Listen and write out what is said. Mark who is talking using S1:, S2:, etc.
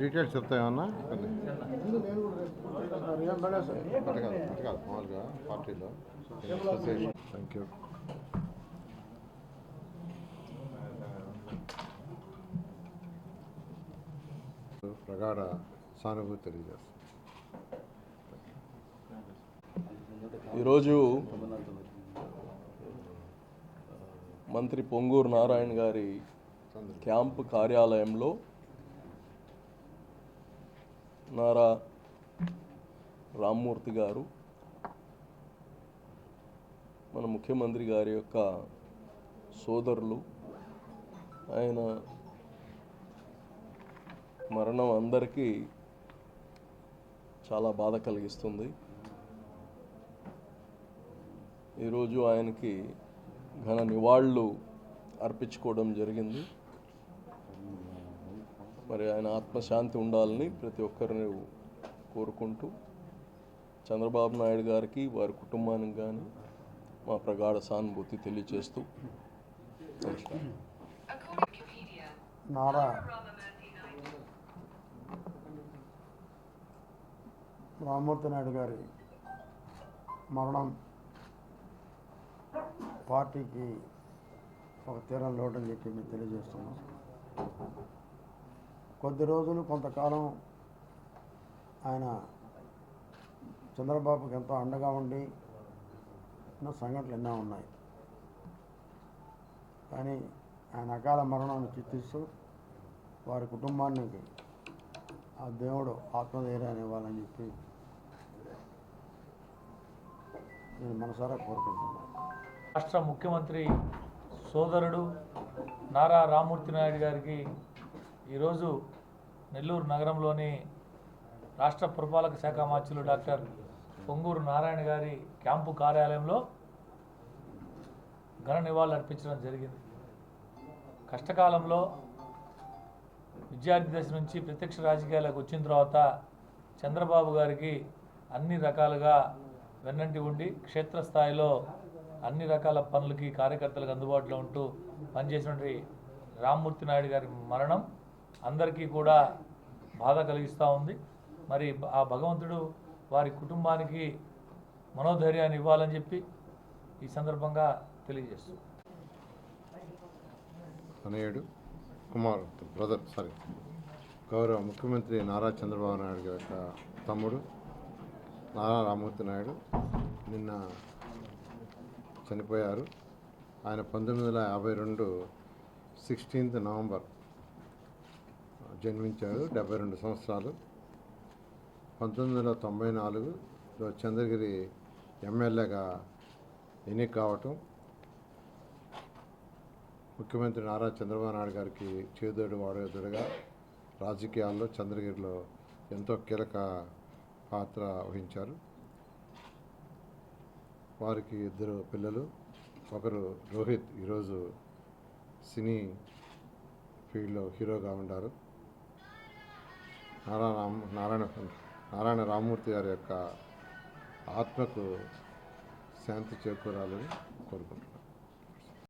S1: Details చెప్తాయన్నా మామూలుగా పార్టీలో. Thank you ప్రగాఢ సానుభూతి తెలియజేస్తాం.
S2: ఈరోజు మంత్రి పొంగూరు నారాయణ గారి క్యాంపు కార్యాలయంలో నారా రామ్మూర్తి గారు మన ముఖ్యమంత్రి గారి యొక్క సోదరులు ఆయన మరణం అందరికీ చాలా బాధ కలిగిస్తుంది. ఈరోజు ఆయనకి ఘన నివాళులు అర్పించుకోవడం జరిగింది. మరి ఆయన ఆత్మశాంతి ఉండాలని ప్రతి ఒక్కరిని కోరుకుంటూ చంద్రబాబు నాయుడు గారికి వారి కుటుంబానికి కానీ మా ప్రగాఢ సానుభూతి తెలియజేస్తూ
S3: నారా. రామూర్తి నాయుడు గారి మరణం పార్టీకి ఒక తీరం లోటని చెప్పి మేము తెలియజేస్తున్నాం. కొద్ది రోజులు కొంతకాలం ఆయన చంద్రబాబుకి ఎంతో అండగా ఉండి సంఘటనలు ఎన్నో ఉన్నాయి. కానీ ఆయన అకాల మరణాన్ని చిత్తిస్తూ వారి కుటుంబానికి ఆ దేవుడు ఆత్మధైర్యాన్ని ఇవ్వాలని చెప్పి నేను మనసారా కోరుకుంటున్నాను.
S4: రాష్ట్ర ముఖ్యమంత్రి సోదరుడు నారా రామూర్తి నాయుడు గారికి ఈరోజు నెల్లూరు నగరంలోని రాష్ట్ర పురపాలక శాఖ మార్చులు డాక్టర్ పొంగూరు నారాయణ గారి క్యాంపు కార్యాలయంలో ఘన నివాళులు అర్పించడం జరిగింది. కష్టకాలంలో విద్యార్థి దశ నుంచి ప్రత్యక్ష రాజకీయాలకు వచ్చిన తర్వాత చంద్రబాబు గారికి అన్ని రకాలుగా వెన్నంటి ఉండి క్షేత్రస్థాయిలో అన్ని రకాల పనులకి కార్యకర్తలకు అందుబాటులో ఉంటూ పనిచేసినటువంటి రామ్మూర్తి నాయుడు గారి మరణం అందరికీ కూడా బాధ కలిగిస్తూ ఉంది. మరి ఆ భగవంతుడు వారి కుటుంబానికి మనోధైర్యాన్ని ఇవ్వాలని చెప్పి ఈ సందర్భంగా తెలియజేస్తున్నాం
S1: అనేడు కుమార్ బ్రదర్ సారీ గౌరవ ముఖ్యమంత్రి నారా చంద్రబాబు నాయుడు గారి తమ్ముడు నారా రామూర్తి నాయుడు నిన్న చనిపోయారు. ఆయన పంతొమ్మిది వందల యాభై రెండు సిక్స్టీన్త్ నవంబర్ జన్మించారు డెబ్బై రెండు సంవత్సరాలు. పంతొమ్మిది వందల తొంభై నాలుగులో చంద్రగిరి ఎమ్మెల్యేగా ఎన్నిక కావటం ముఖ్యమంత్రి నారా చంద్రబాబు నాయుడు గారికి చేదోడు వాడేదుడుగా రాజకీయాల్లో చంద్రగిరిలో ఎంతో కీలక పాత్ర వహించారు. వారికి ఇద్దరు పిల్లలు ఒకరు రోహిత్. ఈరోజు సినీ ఫీల్డ్లో హీరోగా ఉన్నారు నారాయణ రామ్ నారాయణ నారాయణ రామమూర్తి గారి యొక్క ఆత్మకు శాంతి చేకూరాలని కోరుకుంటున్నాను.